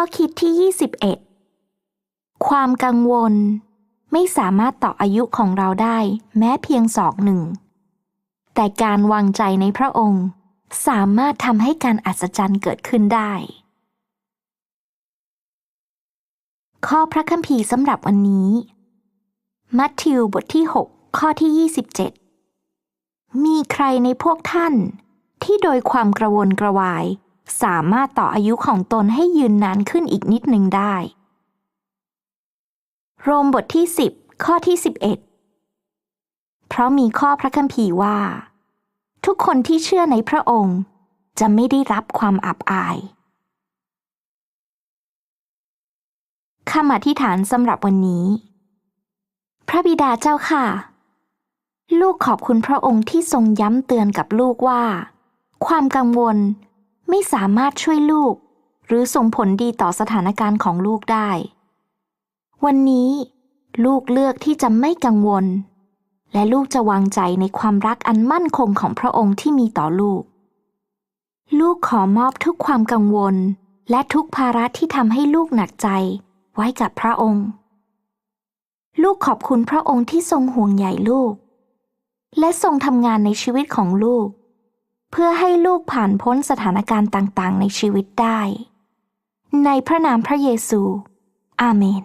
ข้อคิดที่ 21 ความกังวล ไม่สามารถต่ออายุของเราได้แม้เพียงศอกหนึ่ง แต่การวางใจในพระองค์ สามารถทำให้การอัศจรรย์เกิดขึ้นได้ ข้อพระคัมภีร์สำหรับวันนี้ มัทธิวบทที่ 6 ข้อที่ 27 มีใครในพวกท่านที่โดยความกระวนกระวาย สามารถต่ออายุของตนให้ยืนนานขึ้นอีกนิดหนึ่งได้ โรมบทที่ 10 ข้อที่ 11 เพราะมีข้อพระคัมภีร์ว่า ทุกคนที่เชื่อในพระองค์ จะไม่ได้รับความอับอายคำอธิษฐานสำหรับวันนี้ พระบิดาเจ้าค่ะ ลูกขอบคุณพระองค์ที่ทรงย้ำเตือนกับลูกว่า ความกังวล ไม่สามารถช่วยลูก หรือส่งผลดีต่อสถานการณ์ของลูกได้ วันนี้ลูกเลือกที่จะไม่กังวล และลูกจะวางใจในความรักอันมั่นคงของพระองค์ที่มีต่อลูก ลูกขอมอบทุกความกังวล และทุกภาระที่ทำให้ลูกหนักใจไว้กับพระองค์ ลูกขอบคุณพระองค์ที่ทรงห่วงใยลูก และทรงทำงานในชีวิตของลูก เพื่อให้ลูกผ่านพ้นสถานการณ์ต่างๆ ในชีวิตได้ ในพระนามพระเยซู อาเมน